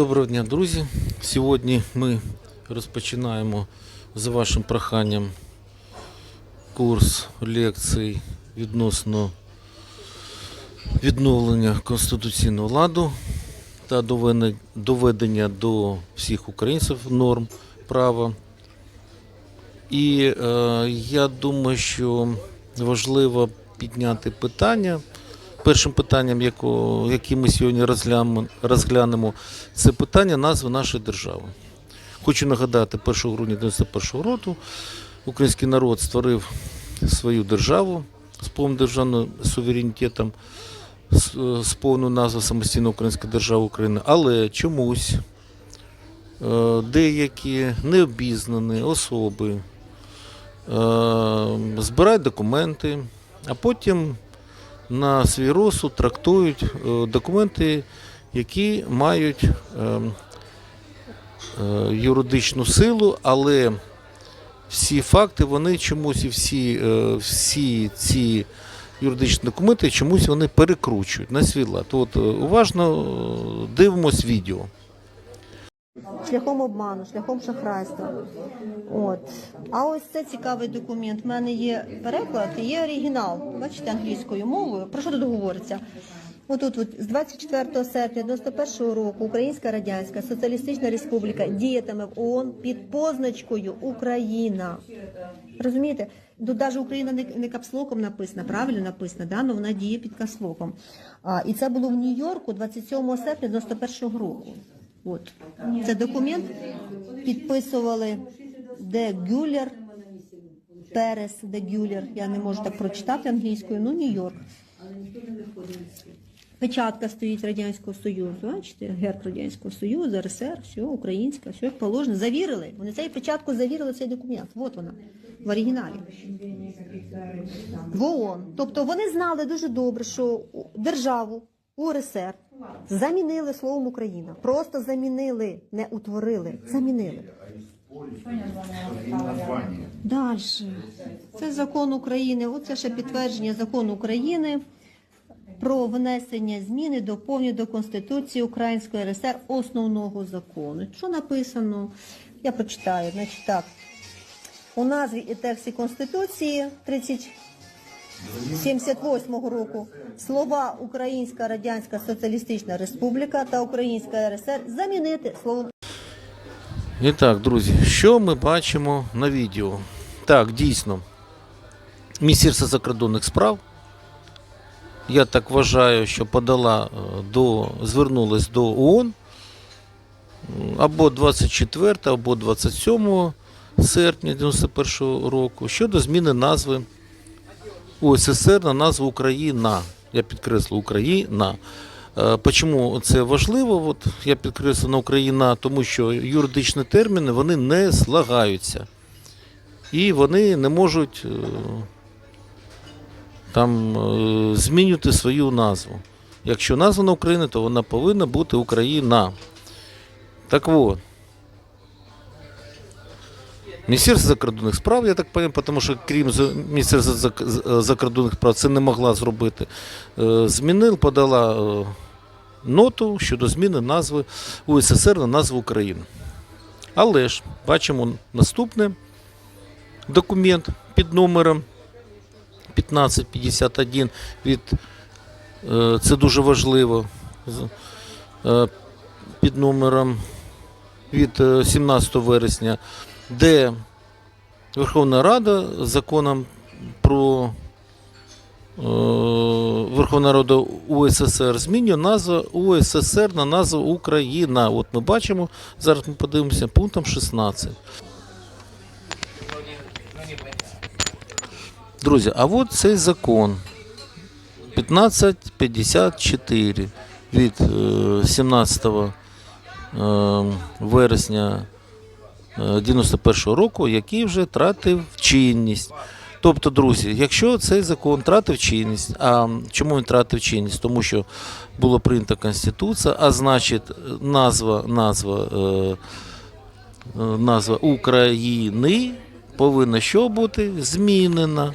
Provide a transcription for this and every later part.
Доброго дня, друзі. Сьогодні ми розпочинаємо за вашим проханням курс лекцій відносно відновлення конституційного ладу та доведення- до всіх українців норм права. І е, я думаю, що важливо підняти питання. Першим питанням, яке ми сьогодні розглянемо, це питання назви нашої держави. Хочу нагадати, 1 грудня 91 року український народ створив свою державу з повним державним суверенітетом, з, з повною назвою самостійна Українська держава України. Але чомусь е, деякі необізнані особи е, збирають документи, а потім на свій розсуд трактують е, документи, які мають е, е, юридичну силу, але всі факти, вони чомусь і всі, е, всі ці юридичні документи чомусь вони перекручують на свій лад. От уважно дивимось відео. Шляхом обману, шляхом шахрайства. От. А ось це цікавий документ. У мене є переклад і є оригінал. Бачите, англійською мовою. Про що тут говориться? Отут, от, з 24 серпня 91 року Українська Радянська Соціалістична Республіка діятиме в ООН під позначкою Україна. Розумієте? Тут навіть Україна не, не капслоком написана, правильно написана, да? але вона діє під капслоком. А, і це було в Нью-Йорку 27 серпня 91 року. От. Це документ підписували Де Гюллер, Перес Де Гюллер. Я не можу так прочитати англійською, ну Нью-Йорк. Печатка стоїть Радянського Союзу, бачите, герб Радянського Союзу, РСР, все, українська, все як положено. Завірили. Вони цією печаткою завірили цей документ. От вона, в оригіналі. В ООН. Тобто вони знали дуже добре, що державу УРСР замінили словом Україна. Просто замінили, не утворили, замінили. Далі. Це закон України. Оце ще підтвердження закону України про внесення зміни доповнення до Конституції Української РСР основного закону. Що написано? Я прочитаю. Значить так. У назві і тексті Конституції 30 78 року слова Українська Радянська Соціалістична Республіка та Українська РСР замінити словом І так, друзі, що ми бачимо на відео? Так, дійсно, Міністерство закордонних справ, я так вважаю, що подала е, до, звернулась до ООН або 24, або 27 серпня 91 року щодо зміни назви УССР на назву Україна. Я підкреслю Україна. Е, Почому це важливо? От я підкреслю на Україна, тому що юридичні терміни вони не слагаються. І вони не можуть е, там е, змінювати свою назву. Якщо назва на Україна, то вона повинна бути Україна. Так от. Міністерство закордонних справ, я так розумію, тому що крім Міністерства закордонних справ це не могла зробити. Е, Змінив, подала е, ноту щодо зміни назви УССР на назву України. Але ж бачимо наступний документ під номером 1551 від е, це дуже важливо. е, Під номером від е, 17 вересня, де Верховна Рада законом про е, Верховна Рада УССР змінює назву УССР на назву Україна. От ми бачимо, зараз ми подивимося пунктом 16. Друзі, а от цей закон 1554 від е, 17 е, вересня е, 91 року, який вже тратив чинність. Тобто, друзі, якщо цей закон тратив чинність, а чому він тратив чинність? Тому що була прийнята Конституція, а значить, назва, назва, е, е, назва України повинна що бути? Змінена.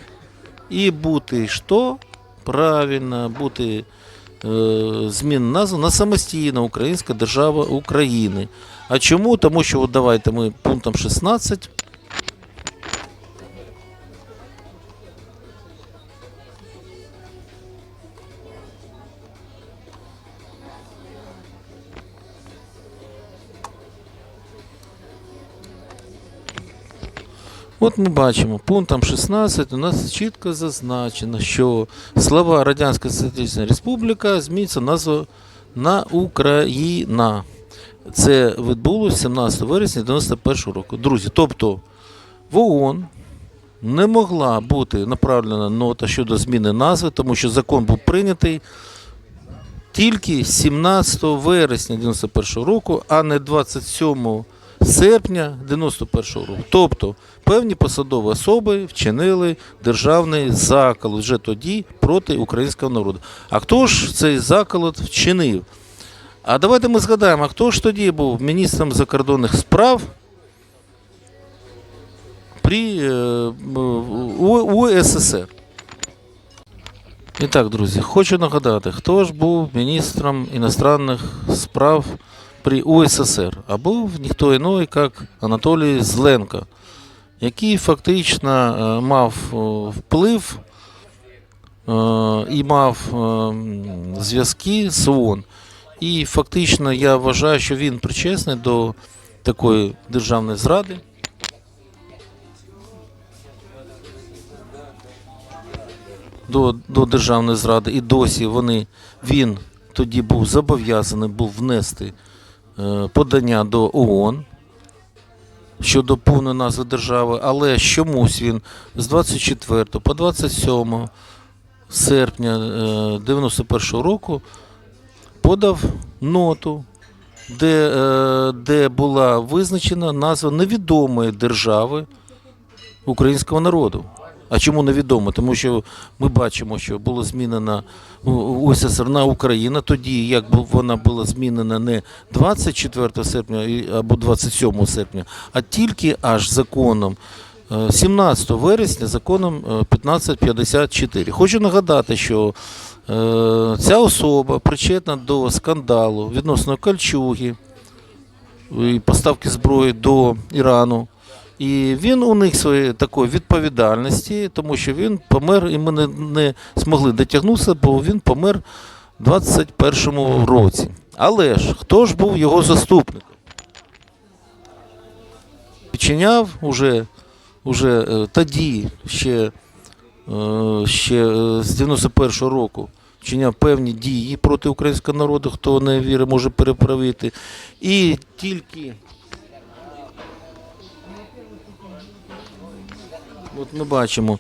І бути що? Правильно, бути е, зміни назви на самостійна Українська держава України. А чому? Тому що от давайте ми пунктом 16 От ми бачимо, пунктом 16 у нас чітко зазначено, що слова Радянська Соціалістична Республіка зміниться назва на Україна. Це відбулося 17 вересня 91 року. Друзі, тобто в ООН не могла бути направлена нота щодо зміни назви, тому що закон був прийнятий тільки 17 вересня 91 року, а не 27 серпня 91 року. Тобто певні посадові особи вчинили державний заколот вже тоді проти українського народу. А хто ж цей заколот вчинив? А давайте ми згадаємо, а хто ж тоді був міністром закордонних справ при е, УССР? І так, друзі, хочу нагадати, хто ж був міністром іностранних справ при УССР, а був ніхто іной, як Анатолій Зленко, який фактично е, мав е, вплив е, і мав зв'язки з ООН. І фактично я вважаю, що він причесний до такої державної зради. До, до державної зради, і досі вони він тоді був зобов'язаний був внести е, подання до ООН щодо повної назви держави, але чомусь він з 24 по 27 серпня е, 91 року подав ноту, де, е, де була визначена назва невідомої держави українського народу. А чому невідомо? Тому що ми бачимо, що було змінено у- УССР на Україна, тоді як вона була змінена не 24 серпня або 27 серпня, а тільки аж законом е, 17 вересня, законом е, 1554. Хочу нагадати, що е, ця особа причетна до скандалу відносно Кольчуги і поставки зброї до Ірану. І він уник своєї такої відповідальності, тому що він помер, і ми не, не змогли дотягнутися, бо він помер у 21-му році. Але ж хто ж був його заступником? Відчиняв уже, уже е, тоді, ще, е, ще е, з 91-го року, вчиняв певні дії проти українського народу, хто не вірить, може переправити. І тільки От ми бачимо.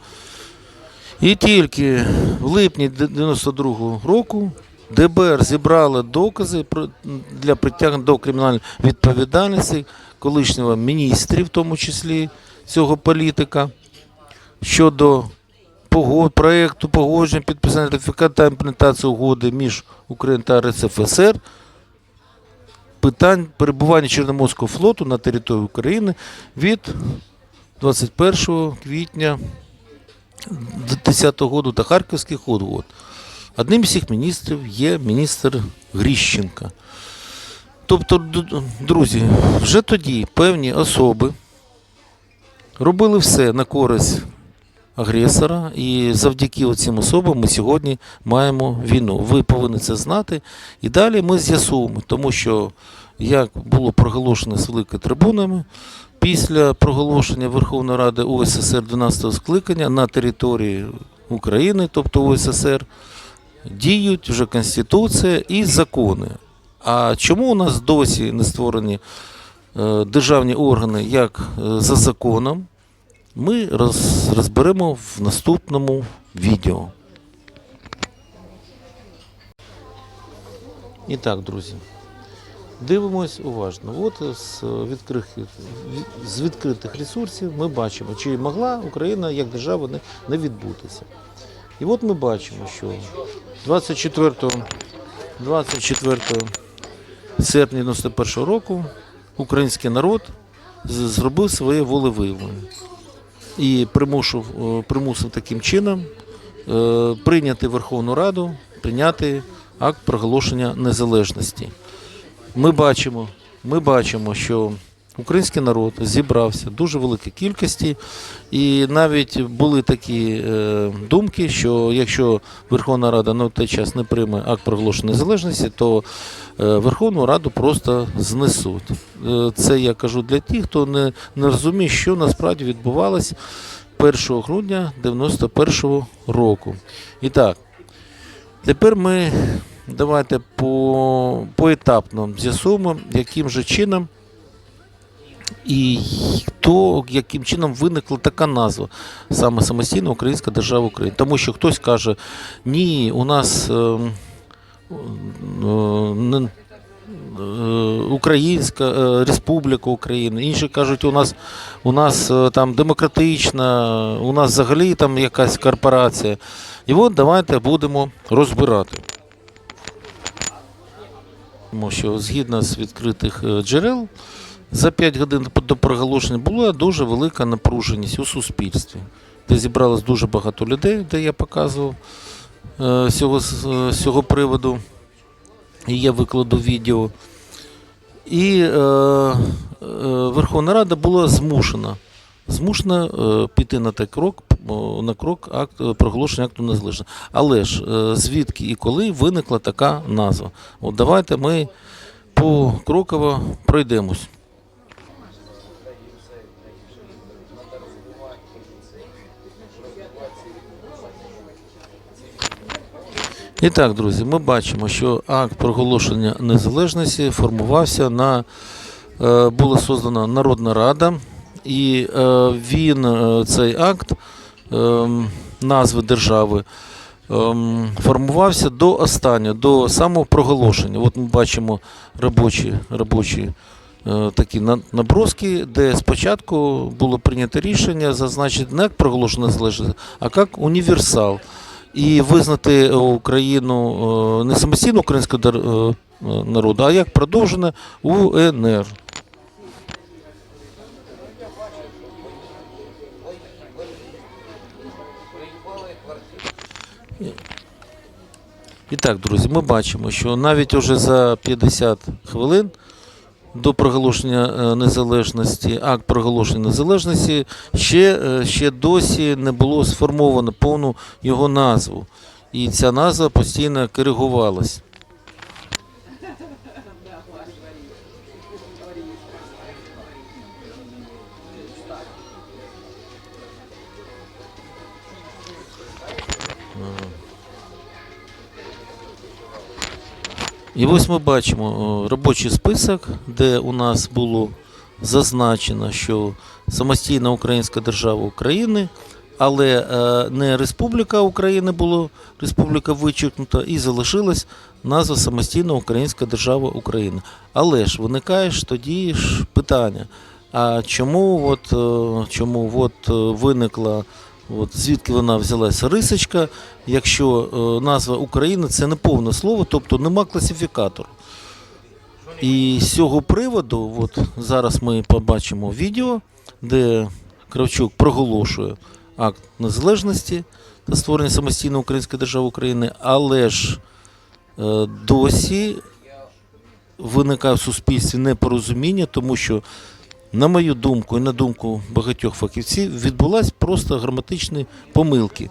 І тільки в липні 92-го року ДБР зібрало докази для притягнення до кримінальної відповідальності колишнього міністрів, в тому числі цього політика, щодо проєкту погодження підписання ратифікації та імплементації угоди між Україною та РСФСР питань перебування Чорноморського флоту на території України від 21 квітня 2010 року та Харківських угод. Одним з цих міністрів є міністр Гріщенка. Тобто, друзі, вже тоді певні особи робили все на користь агресора, і завдяки цим особам ми сьогодні маємо війну. Ви повинні це знати. І далі ми з'ясуємо, тому що як було проголошено з великими трибунами, після проголошення Верховної Ради УССР 12 скликання на території України, тобто УССР, діють вже Конституція і закони. А чому у нас досі не створені е, державні органи як е, за законом, ми роз, розберемо в наступному відео. І так, друзі. Дивимось уважно. От з відкритих, з відкритих ресурсів ми бачимо, чи могла Україна як держава не, не відбутися. І от ми бачимо, що 24, 24 серпня 91 року український народ зробив своє волевиявлення і примусив, е, примусив таким чином е, прийняти Верховну Раду, прийняти акт проголошення незалежності. Ми бачимо, ми бачимо, що український народ зібрався в дуже великій кількості, і навіть були такі е, думки, що якщо Верховна Рада на той час не прийме акт проголошення незалежності, то е, Верховну Раду просто знесуть. Е, Це я кажу для тих, хто не, не розуміє, що насправді відбувалось 1 грудня 91 року. І так, тепер ми давайте по, поетапно з'ясуємо, яким же чином і хто, яким чином виникла така назва саме самостійна Українська держава України. Тому що хтось каже, ні, у нас е, е, Українська е, Республіка України. Інші кажуть, у нас у нас е, там демократична, у нас взагалі там якась корпорація. І от давайте будемо розбирати. Тому що згідно з відкритих е, джерел, за 5 годин до проголошення була дуже велика напруженість у суспільстві, де зібралось дуже багато людей, де я показував е, цього, е, з цього приводу. І я викладу відео. І е, е, Верховна Рада була змушена, змушена е, піти на той крок, на крок акт, е, проголошення акту незалежності. Але ж е, звідки і коли виникла така назва? От давайте ми покроково пройдемось. І так, друзі, ми бачимо, що акт проголошення незалежності формувався на е, була создана Народна Рада, і він, цей акт назви держави, е, формувався до останнього, до самого проголошення. От ми бачимо робочі, робочі е, такі наброски, де спочатку було прийнято рішення зазначити не як проголошення незалежності, а як універсал. І визнати Україну е, не самостійно українського е, е, народу, а як продовжене УНР. І так, друзі, ми бачимо, що навіть уже за 50 хвилин до проголошення е, незалежності, акт проголошення незалежності, ще, е, ще досі не було сформовано повну його назву. І ця назва постійно коригувалась. І ось ми бачимо робочий список, де у нас було зазначено, що самостійна Українська держава України, але е, не Республіка України було, Республіка вичеркнута, і залишилась назва Самостійна Українська держава України. Але ж виникає ж тоді ж питання: а чому от, е, чому от е, виникла, от звідки вона взялася рисочка, якщо е, назва України це не повне слово, тобто нема класифікатору. І з цього приводу, от зараз ми побачимо відео, де Кравчук проголошує акт незалежності та створення самостійної української держави України, але ж е, досі виникає в суспільстві непорозуміння, тому що, на мою думку і на думку багатьох фахівців, відбулась просто граматичні помилки.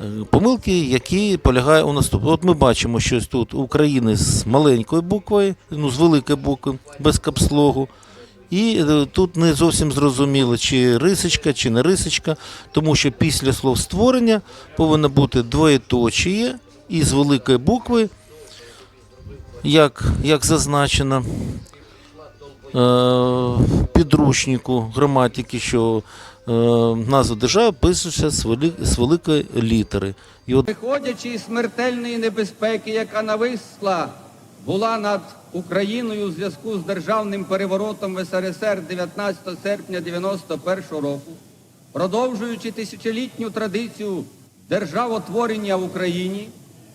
Е, Помилки, які полягають у наступному. От ми бачимо щось тут України з маленької букви, ну з великої букви, без капслогу. І е, тут не зовсім зрозуміло, чи рисочка, чи не рисочка, тому що після слов створення повинно бути двоєточіє і з великої букви, як, як зазначено підручнику граматики, що е, назва держави пишеться з великої літери. І от Виходячи із смертельної небезпеки, яка нависла була над Україною у зв'язку з державним переворотом в СРСР 19 серпня 91 року, продовжуючи тисячолітню традицію державотворення в Україні,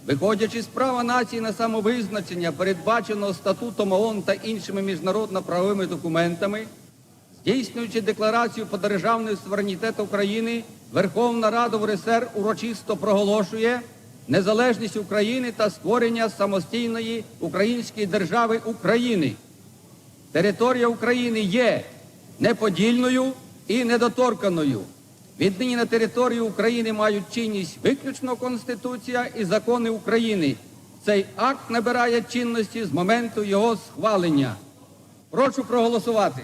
виходячи з права нації на самовизначення, передбаченого статутом ООН та іншими міжнародно-правовими документами, Здійснюючи декларацію про державний суверенітет України, Верховна Рада УРСР урочисто проголошує незалежність України та створення самостійної української держави України. Територія України є неподільною і недоторканою. Віднині на території України мають чинність виключно Конституція і закони України. Цей акт набирає чинності з моменту його схвалення. Прошу проголосувати.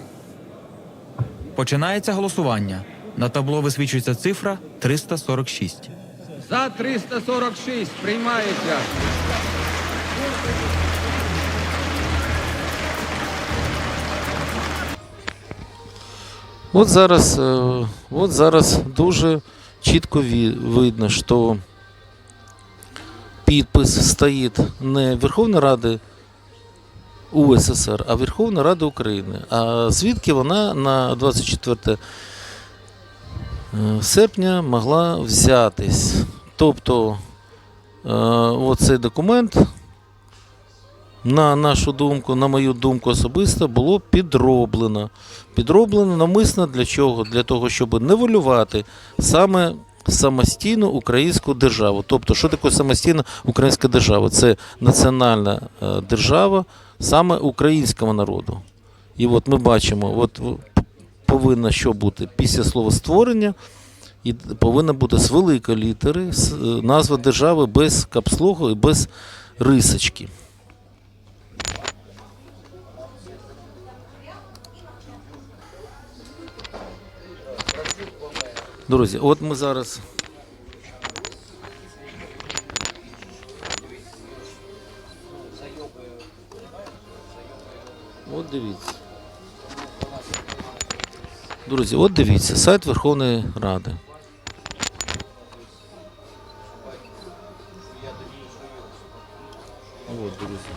Починається голосування. На табло висвічується цифра 346. За 346 приймається. От зараз, е, от зараз дуже чітко видно, що підпис стоїть не Верховної Ради УССР, а Верховна Рада України. А звідки вона на 24 е, серпня могла взятись? Тобто е, оцей документ, на нашу думку, на мою думку особисто, було підроблено. Підроблено навмисно для чого? Для того, щоб неволювати саме самостійну українську державу. Тобто, що таке самостійна українська держава? Це національна е, держава саме українського народу. І от ми бачимо, от повинно що бути після слова створення. І повинна бути з великої літери е, назва держави без капслогу і без рисочки. Друзі, от ми зараз. От дивіться. Друзі, от дивіться, сайт Верховної Ради. От, друзі.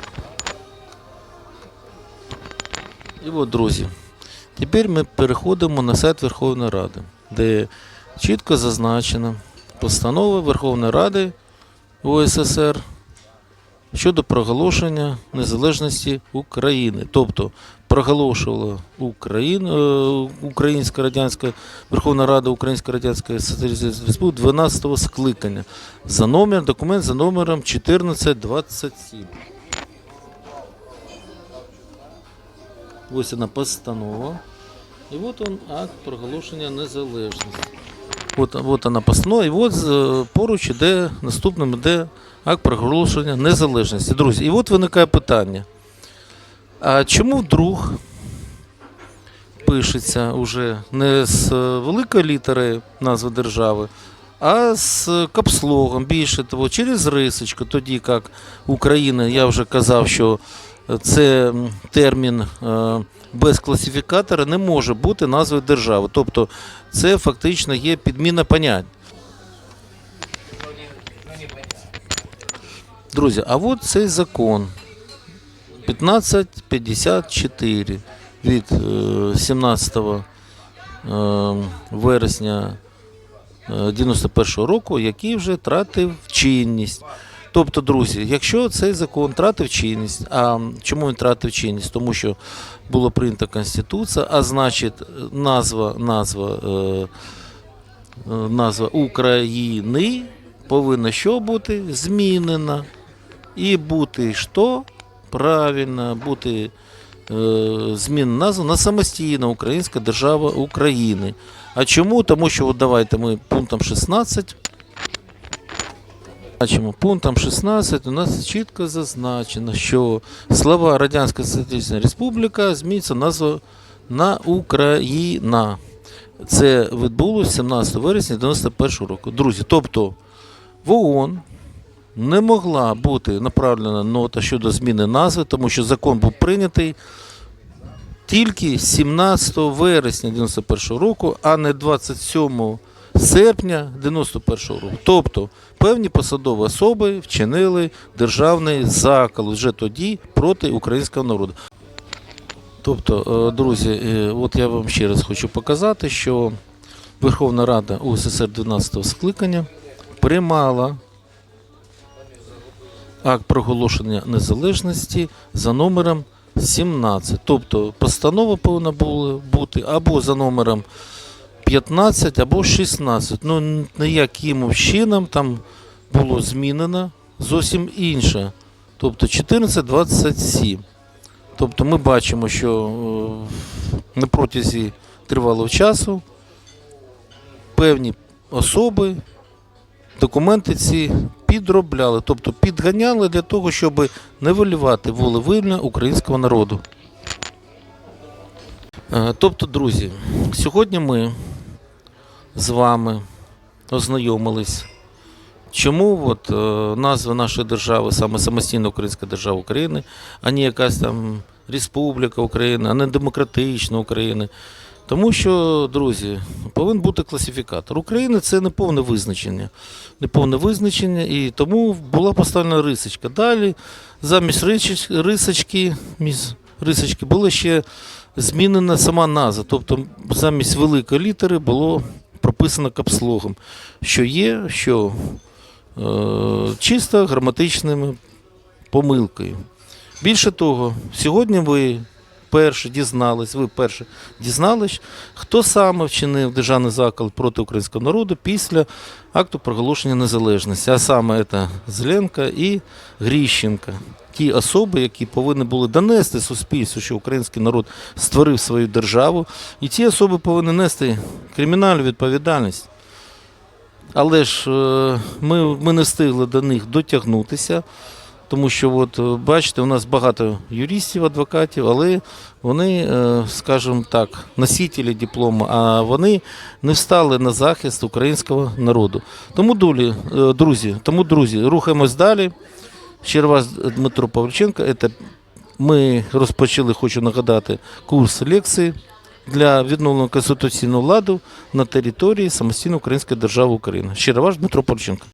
І от, друзі. Тепер ми переходимо на сайт Верховної Ради, де чітко зазначена постанова Верховної Ради УССР щодо проголошення незалежності України. Тобто проголошувала Україна, е, Українська Радянська Верховна Рада Української Радянської Соціалістичної Республіки 12-го скликання за номер, документ за номером 1427. Ось вона постанова. І от он акт проголошення незалежності. От, от вона постанова, і от поруч іде наступним іде акт проголошення незалежності. Друзі, і от виникає питання. А чому вдруг пишеться уже не з е, великої літери назви держави, а з капслогом, більше того, через рисочку, тоді як Україна, я вже казав, що це термін е, без класифікатора не може бути назвою держави. Тобто це фактично є підміна понять. Друзі, а от цей закон 1554 від е, 17 е, вересня е, 91 року, який вже тратив чинність. Тобто, друзі, якщо цей закон тратив чинність, а чому він тратив чинність? Тому що була прийнята Конституція, а значить назва, назва, е, е, назва України повинна що бути? Змінена. І бути що? Правильно, бути е, змінена назва на самостійна Українська держава України. А чому? Тому що от давайте ми пунктом 16 Бачимо, пунктом 16 у нас чітко зазначено, що слова Радянська Соціалістична Республіка зміниться назва на Україна. Це відбулося 17 вересня 91 року. Друзі, тобто в ООН не могла бути направлена нота щодо зміни назви, тому що закон був прийнятий тільки 17 вересня 91 року, а не 27 серпня 91-го року. Тобто певні посадові особи вчинили державний закол вже тоді проти українського народу. Тобто, е, друзі, е, от я вам ще раз хочу показати, що Верховна Рада УССР 12-го скликання приймала акт проголошення незалежності за номером 17. Тобто постанова повинна була бути або за номером 15, або 16. Ну, ніяким чином там було змінено зовсім інше. Тобто 1427. Тобто ми бачимо, що е, на протязі тривалого часу певні особи документи ці підробляли, тобто підганяли для того, щоб нивелювати волевиявлення українського народу. Е, Тобто, друзі, сьогодні ми з вами ознайомились, чому от, е, назва нашої держави саме самостійна Українська держава України, а не якась там Республіка Україна, а не демократична Україна. Тому що, друзі, повинен бути класифікатор. України це неповне визначення. Неповне визначення, і тому була поставлена рисочка. Далі замість рисочки, рисочки була ще змінена сама назва. Тобто замість великої літери було прописано капслогом, що є, що е, чисто граматичними помилкою. Більше того, сьогодні ви перше дізнались, ви перше дізнались, хто саме вчинив державний заклад проти українського народу після акту проголошення незалежності. А саме це Зеленка і Гріщенка. Ті особи, які повинні були донести суспільству, що український народ створив свою державу, і ці особи повинні нести кримінальну відповідальність. Але ж е, ми, ми не встигли до них дотягнутися. Тому що, от, е, бачите, у нас багато юристів, адвокатів, але вони, е, скажімо так, носителі диплому, а вони не встали на захист українського народу. Тому, друзі, тому, друзі, рухаємось далі. Ще раз Дмитро Павліченко. Це ми розпочали, хочу нагадати, курс лекції для відновлення конституційного ладу на території самостійної Української держави України. Щиро ваш Дмитро Павліченко.